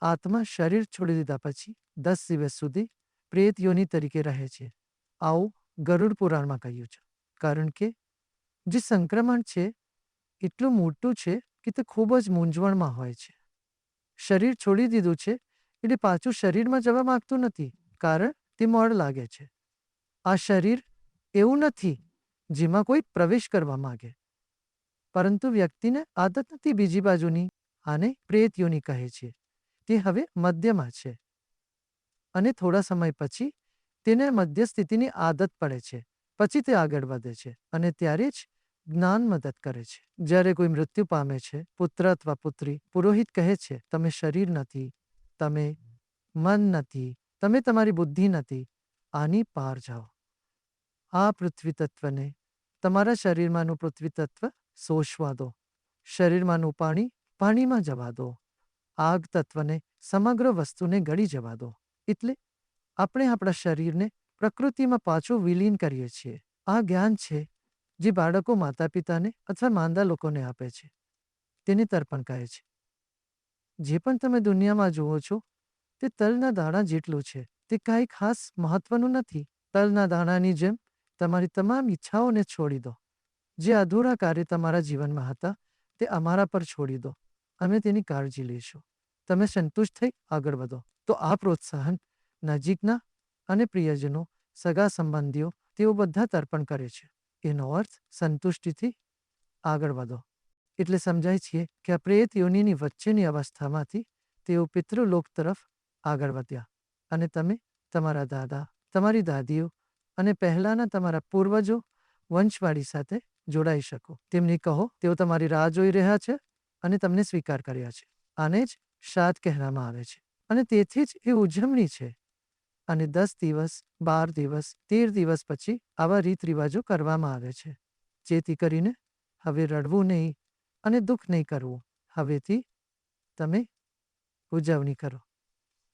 આત્મા શરીર છોડી દીધા પછી દસ દિવસ સુધી પ્રેત યોની તરીકે રહે છે. આવું ગરુડ પુરાણમાં કહ્યું છે. કારણ કે જે સંક્રમણ છે, એટલું મોટું છે કે તે ખૂબ જ મૂંઝવણમાં હોય છે. શરીર છોડી દીધું છે એટલે પાછું શરીરમાં જવા માંગતું નથી, કારણ તે મળ લાગે છે. આ શરીર એવું નથી જેમાં કોઈ પ્રવેશ કરવા માંગે. પરંતુ વ્યક્તિને આદત નથી બીજી બાજુની, આને પ્રેત યોની કહે છે. તે હવે મધ્યમાં છે. અને થોડા સમય પછી તેને મધ્ય સ્થિતિની આદત પડે છે. પછી તે આગળ વધે છે અને ત્યારે જ જ્ઞાન મદદ કરે છે. જ્યારે કોઈ મૃત્યુ પામે છે, પુત્ર અથવા પુત્રી, પુરોહિત કહે છે, તમે શરીર નથી, તમે મન નથી, તમે તમારી બુદ્ધિ નથી, આની પાર જાઓ. આ પૃથ્વી તત્વને તમારા શરીરમાંનું પૃથ્વી તત્વ શોષવા દો. શરીરમાંનું પાણી પાણીમાં જવા દો. આગ તત્વને સમગ્ર વસ્તુને ગળી જવા દો. એટલે આપણે આપણા શરીરને પ્રકૃતિમાં પાછું વિલીન કરીએ છીએ. આ જ્ઞાન છે જે બાળકો માતા પિતાને અથવા માંદા લોકોને આપે છે. તેને તર્પણ કહે છે. જે પણ તમે દુનિયામાં જુઓ છો, તે તલના દાણા જેટલું છે. તે કાંઈ ખાસ મહત્વનું નથી. તલના દાણાની જેમ તમારી તમામ ઈચ્છાઓને છોડી દો. જે અધૂરા કાર્ય તમારા જીવનમાં હતા, તે અમારા પર છોડી દો. અમે તેની કાળજી લઈશું. તમે સંતુષ્ટ થઈ આગળ વધો. તો આ પ્રોત્સાહન નજીકના અને પ્રિયજનો, સગા સંબંધીઓ, તેઓ બધા તર્પણ કરે છે. એનો અર્થ સંતુષ્ટિથી આગળ વધો. એટલે સમજાય છીએ કે આ પ્રેત યોનિની વચ્ચેની અવસ્થામાંથી તેઓ પિતૃલોક તરફ આગળ વધ્યા. અને તમે તમારા દાદા, તમારી દાદીઓ અને પહેલાંના તમારા પૂર્વજો વંશવાળી સાથે જોડાઈ શકો. તેમને કહો, તેઓ તમારી રાહ જોઈ રહ્યા છે અને તમને સ્વીકાર કર્યા છે. આને જ શ્રાદ્ધ કહેવામાં આવે છે. અને તેથી જ એ ઉજવણી છે. અને દસ દિવસ, બાર દિવસ, તેર દિવસ પછી આવા રીત રિવાજો કરવામાં આવે છે. જેથી કરીને હવે રડવું નહીં અને દુઃખ નહીં કરવું. હવેથી તમે ઉજવણી કરો.